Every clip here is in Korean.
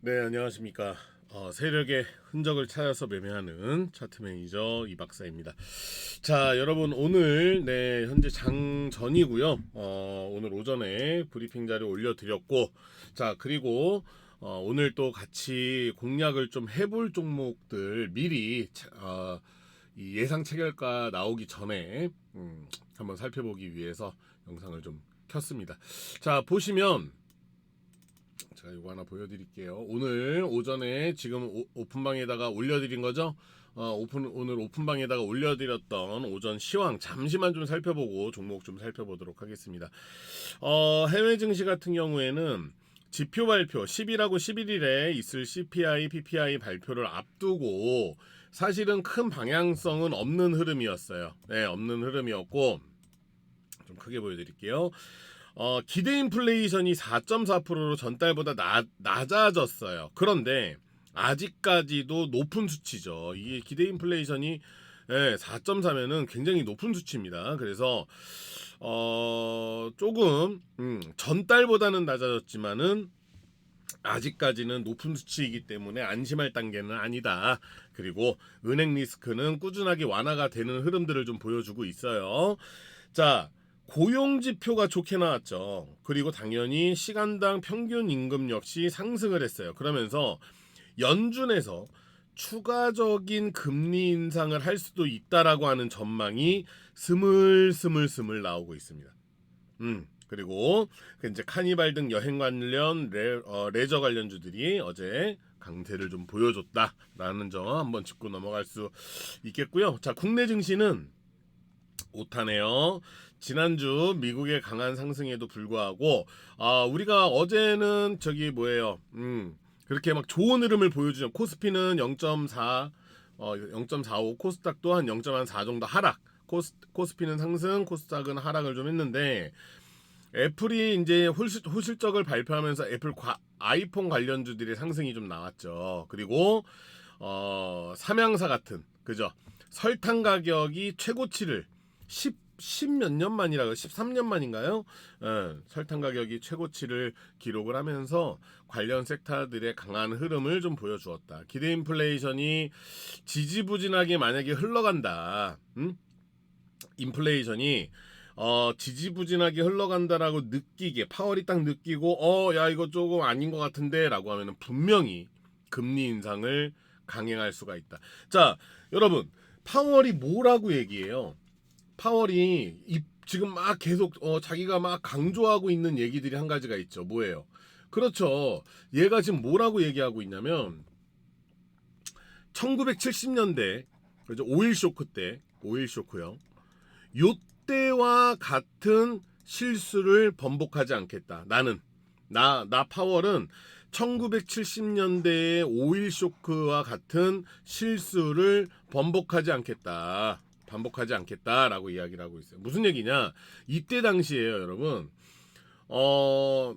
네, 안녕하십니까. 어, 세력의 흔적을 찾아서 매매하는 차트 매니저 이 박사입니다. 자, 여러분 오늘 네 현재 장 전이고요. 어, 오늘 오전에 브리핑 자료 올려드렸고, 자 그리고 어, 오늘 또 같이 공략을 좀 해볼 종목들 미리 차- 어, 이 예상 체결가 나오기 전에 음, 한번 살펴보기 위해서 영상을 좀 켰습니다. 자 보시면 제가 이거 하나 보여드릴게요. 오늘 오전에 지금 오, 오픈방에다가 올려드린 거죠. 어, 오픈 오늘 오픈방에다가 올려드렸던 오전 시황 잠시만 좀 살펴보고 종목 좀 살펴보도록 하겠습니다. 어, 해외 증시 같은 경우에는 지표 발표 10일하고 11일에 있을 CPI, PPI 발표를 앞두고 사실은 큰 방향성은 없는 흐름이었어요. 네, 없는 흐름이었고 좀 크게 보여드릴게요. 어, 기대 인플레이션이 4.4%로 전달보다 나, 낮아졌어요. 그런데 아직까지도 높은 수치죠. 이게 기대 인플레이션이 예, 4.4면은 굉장히 높은 수치입니다. 그래서 어, 조금 음, 전달보다는 낮아졌지만은 아직까지는 높은 수치이기 때문에 안심할 단계는 아니다. 그리고 은행 리스크는 꾸준하게 완화가 되는 흐름들을 좀 보여주고 있어요. 자, 고용 지표가 좋게 나왔죠. 그리고 당연히 시간당 평균 임금 역시 상승을 했어요. 그러면서 연준에서 추가적인 금리 인상을 할 수도 있다라고 하는 전망이 스물스물스물 나오고 있습니다. 음. 그리고 그 이제 카니발 등 여행 관련 레, 어, 레저 관련주들이 어제 강세를 좀 보여줬다라는 점 한번 짚고 넘어갈 수 있겠고요. 자, 국내 증시는 오타네요. 지난주 미국의 강한 상승에도 불구하고 아, 우리가 어제는 저기 뭐예요? 음. 그렇게 막 좋은 흐름을 보여주죠. 코스피는 0.4 어, 0.45 코스닥도 한0.4 정도 하락. 코스, 코스피는 상승, 코스닥은 하락을 좀 했는데 애플이 이제 호실, 호실적을 발표하면서 애플 과, 아이폰 관련주들의 상승이 좀 나왔죠. 그리고 어, 삼양사 같은 그죠? 설탕 가격이 최고치를 10 10몇 년 만이라고 13년 만인가요? 예, 설탕 가격이 최고치를 기록을 하면서 관련 섹터들의 강한 흐름을 좀 보여주었다. 기대 인플레이션이 지지부진하게 만약에 흘러간다. 음? 인플레이션이 어, 지지부진하게 흘러간다라고 느끼게 파월이 딱 느끼고 어 야 이거 조금 아닌 것 같은데라고 하면은 분명히 금리 인상을 강행할 수가 있다. 자 여러분 파월이 뭐라고 얘기해요? 파월이 이, 지금 막 계속 어, 자기가 막 강조하고 있는 얘기들이 한 가지가 있죠. 뭐예요? 그렇죠. 얘가 지금 뭐라고 얘기하고 있냐면 1970년대 그죠? 오일 쇼크 때 오일 쇼크요. 요때와 같은 실수를 번복하지 않겠다. 나는 나 나 파월은 1970년대의 오일 쇼크와 같은 실수를 번복하지 않겠다. 반복하지 않겠다라고 이야기를 하고 있어요. 무슨 얘기냐? 이때 당시에요, 여러분. 어,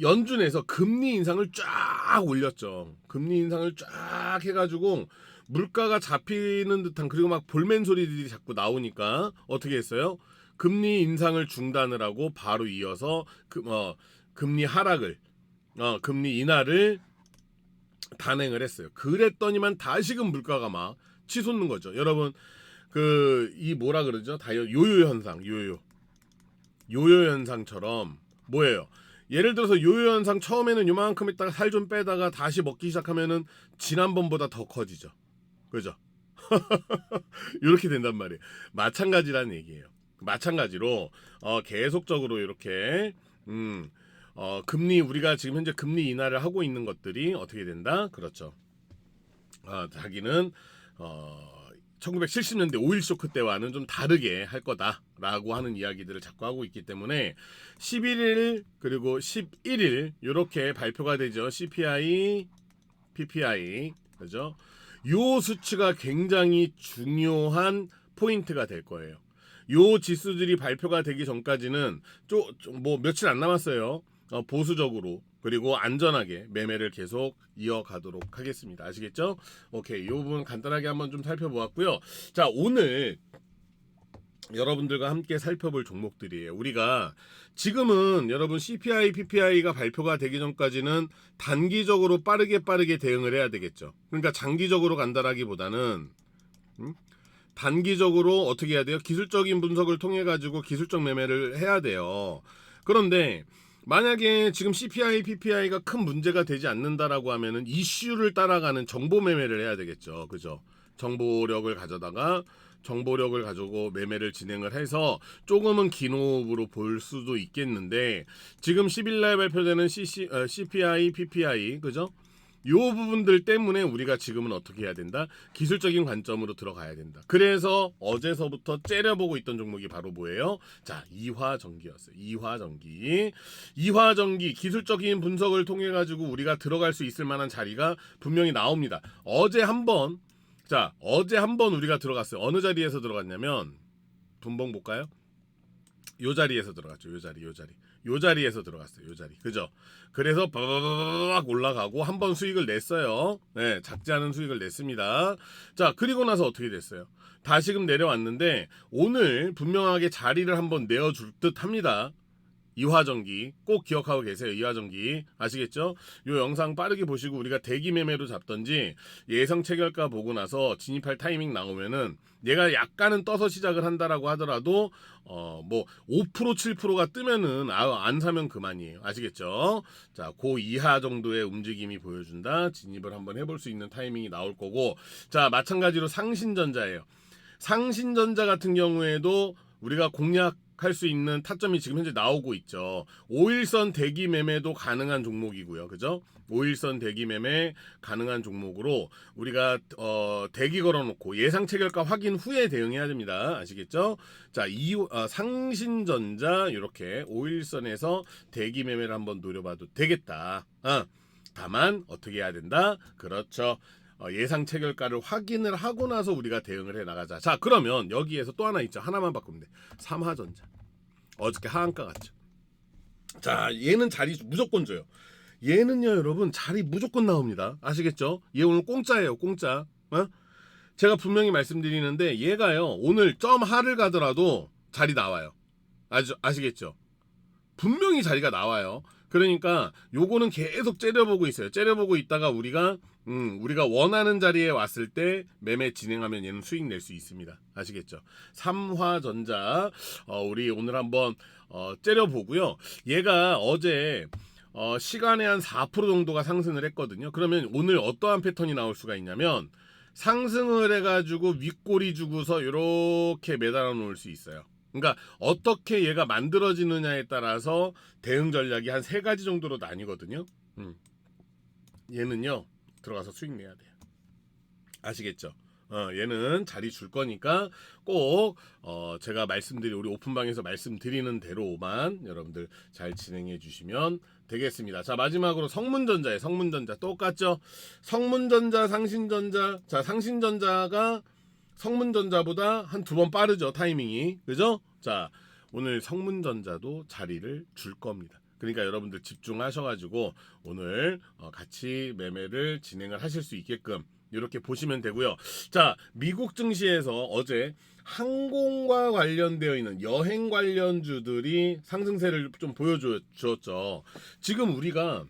연준에서 금리 인상을 쫙 올렸죠. 금리 인상을 쫙 해가지고 물가가 잡히는 듯한 그리고 막 볼멘 소리들이 자꾸 나오니까 어떻게 했어요? 금리 인상을 중단을 하고 바로 이어서 그, 어, 금리 하락을 어, 금리 인하를 단행을 했어요. 그랬더니만 다시금 물가가 막 치솟는 거죠. 여러분 그 이 뭐라 그러죠? 다이어 요요 현상, 요요. 요요 현상처럼 뭐예요? 예를 들어서 요요 현상 처음에는 요만큼 있다가 살 좀 빼다가 다시 먹기 시작하면은 지난번보다 더 커지죠. 그죠? 이렇게 된단 말이에요. 마찬가지라는 얘기예요. 마찬가지로 어, 계속적으로 이렇게 음, 어, 금리 우리가 지금 현재 금리 인하를 하고 있는 것들이 어떻게 된다? 그렇죠. 어, 자기는 어, 1970년대 오일 쇼크 때와는 좀 다르게 할 거다라고 하는 이야기들을 자꾸 하고 있기 때문에 11일 그리고 11일 이렇게 발표가 되죠. CPI, PPI 그죠? 요 수치가 굉장히 중요한 포인트가 될 거예요. 요 지수들이 발표가 되기 전까지는 좀 뭐 며칠 안 남았어요. 어, 보수적으로 그리고 안전하게 매매를 계속 이어가도록 하겠습니다. 아시겠죠? 오케이. 이 부분 간단하게 한번 좀 살펴보았고요. 자, 오늘 여러분들과 함께 살펴볼 종목들이에요. 우리가 지금은 여러분 CPI, PPI가 발표가 되기 전까지는 단기적으로 빠르게 빠르게 대응을 해야 되겠죠. 그러니까 장기적으로 간다라기보다는 음? 단기적으로 어떻게 해야 돼요? 기술적인 분석을 통해 가지고 기술적 매매를 해야 돼요. 그런데 만약에 지금 CPI, PPI가 큰 문제가 되지 않는다라고 하면은 이슈를 따라가는 정보 매매를 해야 되겠죠. 그죠? 정보력을 가져다가 정보력을 가지고 매매를 진행을 해서 조금은 긴 호흡으로 볼 수도 있겠는데 지금 10일 날 발표되는 CC, 어, CPI, PPI 그죠? 요 부분들 때문에 우리가 지금은 어떻게 해야 된다? 기술적인 관점으로 들어가야 된다. 그래서 어제서부터 째려보고 있던 종목이 바로 뭐예요? 자, 이화전기였어요. 이화전기. 이화전기 기술적인 분석을 통해 가지고 우리가 들어갈 수 있을 만한 자리가 분명히 나옵니다. 어제 한번 자, 어제 한번 우리가 들어갔어요. 어느 자리에서 들어갔냐면 분봉 볼까요? 요 자리에서 들어갔죠. 요 자리, 요 자리. 요 자리에서 들어갔어요. 요 자리. 그죠? 그래서 바바바박 올라가고 한 번 수익을 냈어요. 네, 작지 않은 수익을 냈습니다. 자, 그리고 나서 어떻게 됐어요? 다시금 내려왔는데 오늘 분명하게 자리를 한번 내어줄 듯 합니다. 이화전기 꼭 기억하고 계세요. 이화전기 아시겠죠? 요 영상 빠르게 보시고 우리가 대기 매매로 잡던지 예상 체결가 보고 나서 진입할 타이밍 나오면은 얘가 약간은 떠서 시작을 한다라고 하더라도 어 뭐 5% 7%가 뜨면은 아, 안 사면 그만이에요. 아시겠죠? 자, 고 이하 정도의 움직임이 보여준다. 진입을 한번 해볼 수 있는 타이밍이 나올 거고 자 마찬가지로 상신전자예요. 상신전자 같은 경우에도 우리가 공략 할수 있는 타점이 지금 현재 나오고 있죠. 5일선 대기 매매도 가능한 종목이고요. 그죠? 5일선 대기 매매 가능한 종목으로 우리가 어, 대기 걸어 놓고 예상 체결가 확인 후에 대응해야 됩니다. 아시겠죠? 자, 이 어, 상신전자 이렇게 5일선에서 대기 매매를 한번 노려 봐도 되겠다. 어, 다만 어떻게 해야 된다? 그렇죠. 어, 예상 체결가를 확인을 하고 나서 우리가 대응을 해 나가자. 자, 그러면 여기에서 또 하나 있죠. 하나만 바꾸면 돼. 삼화전자. 어저께 하한가 같죠. 자, 얘는 자리 무조건 줘요. 얘는요, 여러분 자리 무조건 나옵니다. 아시겠죠? 얘 오늘 공짜예요, 공짜. 어? 제가 분명히 말씀드리는데 얘가요 오늘 점 하를 가더라도 자리 나와요. 아주 아시겠죠? 분명히 자리가 나와요. 그러니까 요거는 계속 째려보고 있어요. 째려보고 있다가 우리가 음, 우리가 원하는 자리에 왔을 때 매매 진행하면 얘는 수익 낼 수 있습니다. 아시겠죠? 삼화전자 어, 우리 오늘 한번 어, 째려보고요. 얘가 어제 어, 시간에 한 4% 정도가 상승을 했거든요. 그러면 오늘 어떠한 패턴이 나올 수가 있냐면 상승을 해가지고 윗꼬리 주고서 이렇게 매달아 놓을 수 있어요. 그러니까 어떻게 얘가 만들어지느냐에 따라서 대응 전략이 한 세 가지 정도로 나뉘거든요. 음. 얘는요 들어가서 수익 내야 돼요. 아시겠죠? 어, 얘는 자리 줄 거니까 꼭 어, 제가 말씀드린 우리 오픈방에서 말씀드리는 대로만 여러분들 잘 진행해 주시면 되겠습니다. 자 마지막으로 성문전자에 성문전자 똑같죠? 성문전자, 상신전자. 자 상신전자가 성문전자보다 한 두 번 빠르죠 타이밍이 그죠? 자 오늘 성문전자도 자리를 줄 겁니다. 그러니까 여러분들 집중하셔가지고 오늘 어, 같이 매매를 진행을 하실 수 있게끔 이렇게 보시면 되고요. 자 미국 증시에서 어제 항공과 관련되어 있는 여행 관련주들이 상승세를 좀 보여주었죠. 지금 우리가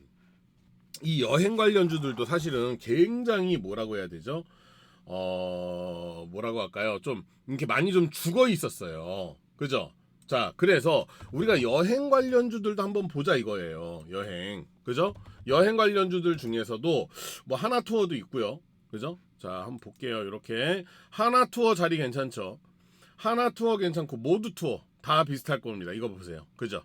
이 여행 관련주들도 사실은 굉장히 뭐라고 해야 되죠? 어 뭐라고 할까요? 좀 이렇게 많이 좀 죽어 있었어요. 그죠? 자, 그래서 우리가 여행 관련주들도 한번 보자 이거예요. 여행. 그죠? 여행 관련주들 중에서도 뭐 하나 투어도 있고요. 그죠? 자, 한번 볼게요. 이렇게 하나 투어 자리 괜찮죠? 하나 투어 괜찮고 모두 투어 다 비슷할 겁니다. 이거 보세요. 그죠?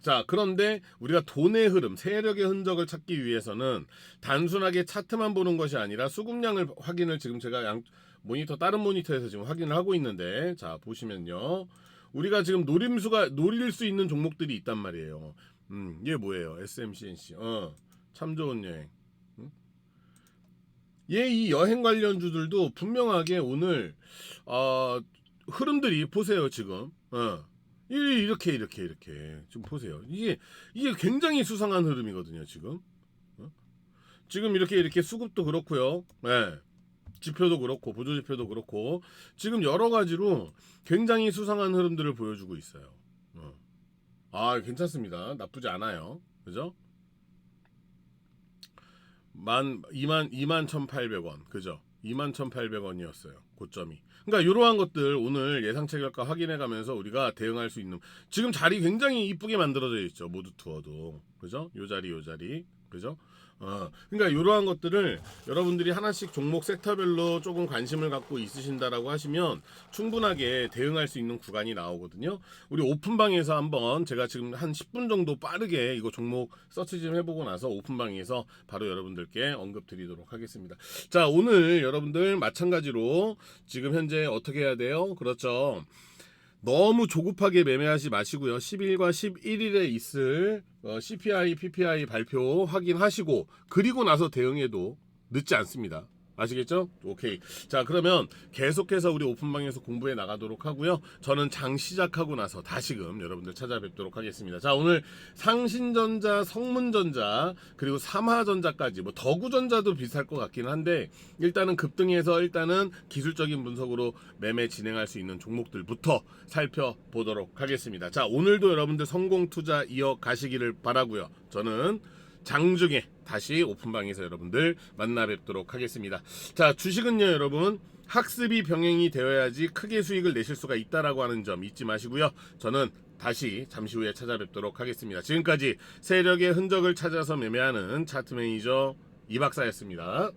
자, 그런데 우리가 돈의 흐름, 세력의 흔적을 찾기 위해서는 단순하게 차트만 보는 것이 아니라 수급량을 확인을 지금 제가 양 모니터 다른 모니터에서 지금 확인을 하고 있는데 자, 보시면요. 우리가 지금 노림수가 노릴 수 있는 종목들이 있단 말이에요. 음, 이게 뭐예요? SMCNC. 어. 참 좋은 여행. 음? 얘이 여행 관련주들도 분명하게 오늘 어, 흐름들이 보세요, 지금. 어. 이- 이렇게 이렇게 이렇게 좀 보세요. 이게 이게 굉장히 수상한 흐름이거든요, 지금. 어? 지금 이렇게 이렇게 수급도 그렇고요. 예. 지표도 그렇고 보조 지표도 그렇고 지금 여러 가지로 굉장히 수상한 흐름들을 보여주고 있어요. 어. 아 괜찮습니다. 나쁘지 않아요. 그죠? 만 2만 2만 1,800원 그죠? 2만 1,800원이었어요. 고점이. 그러니까 이러한 것들 오늘 예상 체결가 확인해 가면서 우리가 대응할 수 있는 지금 자리 굉장히 이쁘게 만들어져 있죠. 모두 투어도. 그죠? 요 자리 요 자리. 그죠? 어, 그러니까 이러한 것들을 여러분들이 하나씩 종목 섹터별로 조금 관심을 갖고 있으신다라고 하시면 충분하게 대응할 수 있는 구간이 나오거든요. 우리 오픈방에서 한번 제가 지금 한 10분 정도 빠르게 이거 종목 서치 좀 해보고 나서 오픈방에서 바로 여러분들께 언급드리도록 하겠습니다. 자, 오늘 여러분들 마찬가지로 지금 현재 어떻게 해야 돼요? 그렇죠. 너무 조급하게 매매하지 마시고요. 10일과 11일에 있을 어, CPI, PPI 발표 확인하시고 그리고 나서 대응해도 늦지 않습니다. 아시겠죠? 오케이. 자, 그러면 계속해서 우리 오픈방에서 공부해 나가도록 하고요. 저는 장 시작하고 나서 다시금 여러분들 찾아뵙도록 하겠습니다. 자, 오늘 상신전자, 성문전자, 그리고 삼화전자까지 뭐 더구전자도 비슷할 것 같긴 한데 일단은 급등해서 일단은 기술적인 분석으로 매매 진행할 수 있는 종목들부터 살펴보도록 하겠습니다. 자, 오늘도 여러분들 성공 투자 이어 가시기를 바라고요. 저는 장중에 다시 오픈방에서 여러분들 만나 뵙도록 하겠습니다. 자, 주식은요, 여러분. 학습이 병행이 되어야지 크게 수익을 내실 수가 있다라고 하는 점 잊지 마시고요. 저는 다시 잠시 후에 찾아뵙도록 하겠습니다. 지금까지 세력의 흔적을 찾아서 매매하는 차트 매니저 이 박사였습니다.